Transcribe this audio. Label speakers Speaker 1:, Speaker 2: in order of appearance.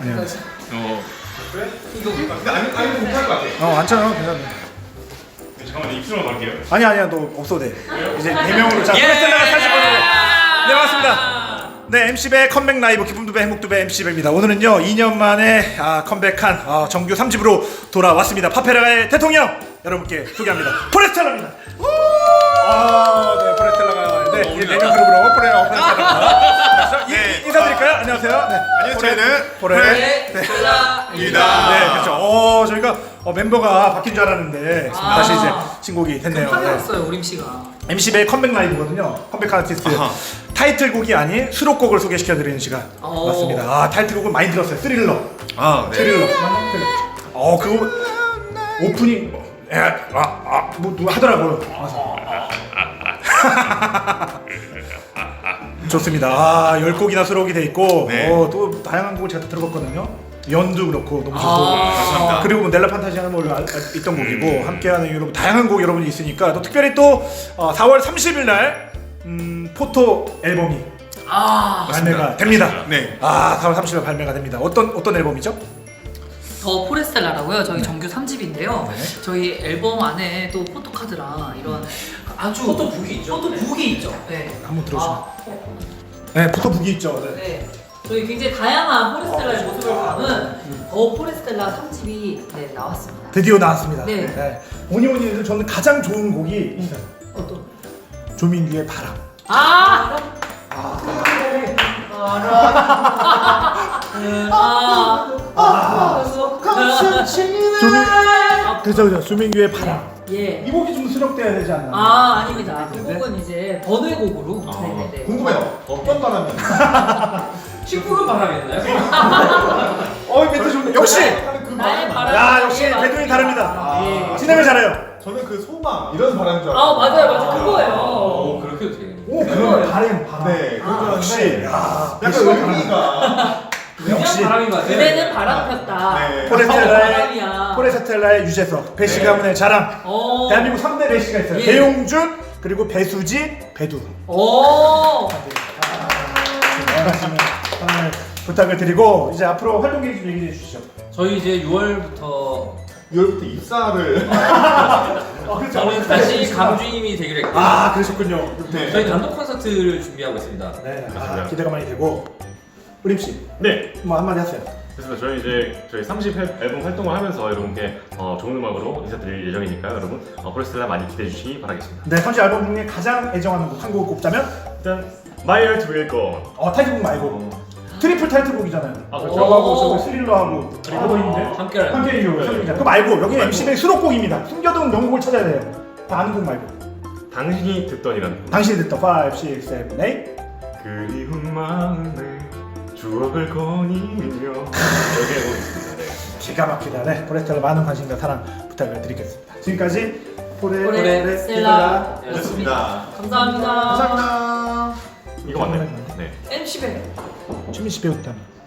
Speaker 1: 아니야.
Speaker 2: 어.
Speaker 3: 이거 근데 아니 아니 못할 것 같아.
Speaker 1: 어, 괜찮아, 괜찮아.
Speaker 2: 잠깐만 입술만 갈게요.
Speaker 1: 아니 아니야, 너 없어도 돼. 이제 네 명으로 자, 포레스텔라가 40번을. 네, 반갑습니다. 네, MC배 컴백 라이브 기쁨 두 배 행복 두 배 MC배입니다. 오늘은요 2년 만에 아, 컴백한 아, 정규 3집으로 돌아왔습니다. 파페라의 대통령 여러분께 소개합니다. 포레스텔라입니다. 우! 아, 네, 포레스텔라가 네, 이 네명 그룹으로 포레 어, 포레스텔라.
Speaker 3: 저희는
Speaker 1: 포레.
Speaker 3: 입니다.
Speaker 1: 네, 그렇죠. 어, 저희가 어, 멤버가 바뀐 줄 알았는데
Speaker 4: 아.
Speaker 1: 다시 이제 신곡이 됐네요. 네.
Speaker 4: 왔어요 우림 씨가.
Speaker 1: MC배의 컴백 라이브거든요. 컴백 아티스트
Speaker 3: 아하.
Speaker 1: 타이틀곡이 아닌 수록곡을 소개시켜드리는 시간
Speaker 4: 오.
Speaker 1: 맞습니다. 아 타이틀곡은 많이 들었어요. 스릴러,
Speaker 3: 아 네.
Speaker 1: 스릴러. 어 그거 오프닝 아아 뭐 누가 하더라고요. 좋습니다. 아, 열 곡이나 수록이 돼 있고
Speaker 3: 네.
Speaker 1: 어, 또 다양한 곡을 제가 들어봤거든요. 연도 그렇고 너무 좋고
Speaker 4: 아.
Speaker 3: 감사합니다.
Speaker 1: 그리고 뭐 넬라 판타지아는 뭐 원래 알- 있던 곡이고 함께하는 여러분 다양한 곡 여러분이 있으니까 또 특별히 또 어, 4월 30일 날 음, 포토 앨범이
Speaker 4: 아.
Speaker 1: 발매가 됩니다.
Speaker 3: 네.
Speaker 1: 아 4월 30일 발매가 됩니다. 어떤 어떤 앨범이죠?
Speaker 4: 더 포레스텔라라고요. 저희 정규 3집인데요.
Speaker 1: 네.
Speaker 4: 저희 앨범 안에 또 포토카드랑 이런 아주 포토북이 있죠. 포토북이 있죠. 네.
Speaker 1: 한번 들어주세요.
Speaker 4: 아, 어,
Speaker 1: 네 포토북이 있죠. 네.
Speaker 4: 네. 저희 굉장히 다양한 포레스텔라의 모습을 담은 더 포레스텔라 3집이 네, 나왔습니다.
Speaker 1: 드디어 나왔습니다.
Speaker 4: 네.
Speaker 1: 오니 오니에서 저는 가장 좋은 곡이.
Speaker 4: 어떤?
Speaker 1: 조민규의 바람.
Speaker 4: 아! 아.
Speaker 1: 조민 그죠 그죠 조민규의 바람.
Speaker 4: 예.
Speaker 1: 이 곡이 좀 수록돼야 되지 않나?
Speaker 4: 아 아닙니다. 그 곡은 이제 번외곡으로. 네네네.
Speaker 3: 궁금해요. 어떤 바람이?
Speaker 5: 19금 바람이었나요?
Speaker 1: 어 멘트 좋네. 역시
Speaker 3: 그
Speaker 4: 나의 바람.
Speaker 1: 야 역시
Speaker 4: 예,
Speaker 1: 배동이
Speaker 4: 맞습니다.
Speaker 1: 다릅니다.
Speaker 4: 예.
Speaker 1: 진행을 잘해요.
Speaker 3: 저는 그 소망 이런 바람인 줄
Speaker 4: 아
Speaker 3: 알았어요.
Speaker 4: 맞아요 맞아요
Speaker 5: 오
Speaker 4: 그거예요.
Speaker 5: 그렇게 되겠네.
Speaker 1: 오 그런 바람 바람.
Speaker 3: 네. 그런 줄
Speaker 1: 역시
Speaker 3: 알았는데
Speaker 1: 야
Speaker 3: 약간 의미가
Speaker 1: 역시
Speaker 5: 바람인 것 같아요.
Speaker 4: 그대는 바람 폈다.
Speaker 3: 네.
Speaker 1: 포레스텔라의
Speaker 4: 바람이야.
Speaker 1: 포레스텔라의 유재석 배시 가문의 자랑.
Speaker 4: 어.
Speaker 1: 대한민국 3대 배시가 있어요.
Speaker 4: 예.
Speaker 1: 배용준 그리고 배수지 배두.
Speaker 4: 오.
Speaker 1: 원하시는 사랑을 부탁을 드리고 이제 앞으로 활동 계획 좀 얘기해 주시죠.
Speaker 5: 저희 이제 6월부터
Speaker 3: 6월부터 입사를
Speaker 1: 아 그렇죠.
Speaker 5: 저는 다시 강주임이 되기로 했고
Speaker 1: 아 그러셨군요.
Speaker 3: 네.
Speaker 5: 저희 단독 콘서트를 준비하고 있습니다.
Speaker 1: 네, 아. 기대가 많이 되고 우림 씨,
Speaker 2: 네.
Speaker 1: 뭐 한마디 하세요.
Speaker 2: 그래서 저희 이제 저희 30 앨범 활동을 하면서 여러분께 어, 좋은 음악으로 인사드릴 예정이니까 여러분 어, 포레스텔라 많이 기대해 주시기 바라겠습니다.
Speaker 1: 네, 선지 앨범 중에 가장 애정하는 곡 한 곡을 꼽자면
Speaker 2: 일단 My Heart Will Go.
Speaker 1: 어 타이틀곡 말고 트리플 타이틀곡이잖아요.
Speaker 2: 아, 그렇죠.
Speaker 1: 저하고
Speaker 4: 오.
Speaker 1: 저거 스릴러하고 그리고 있는데
Speaker 5: 함께 할
Speaker 1: 함께 이요 그 말고 여기 MC의 수록곡입니다. 숨겨둔 명곡을 찾아야 돼요. 다 아는 곡 말고
Speaker 2: 당신이 듣던이라는 곡.
Speaker 1: 당신이 듣던 5, 6, 7, 8
Speaker 2: 그리운 마음에 추억을 거니며 여기에 곡 있습니다. 네.
Speaker 1: 기가 막히다. 네, 포레스텔라 많은 관심과 사랑 부탁을 드리겠습니다. 지금까지 포레스텔라.
Speaker 3: 였습니다.
Speaker 4: 감사합니다.
Speaker 1: 감사합니다.
Speaker 2: 이거 맞나요? 네.
Speaker 4: MC 배.
Speaker 1: 최민 씨 배우다면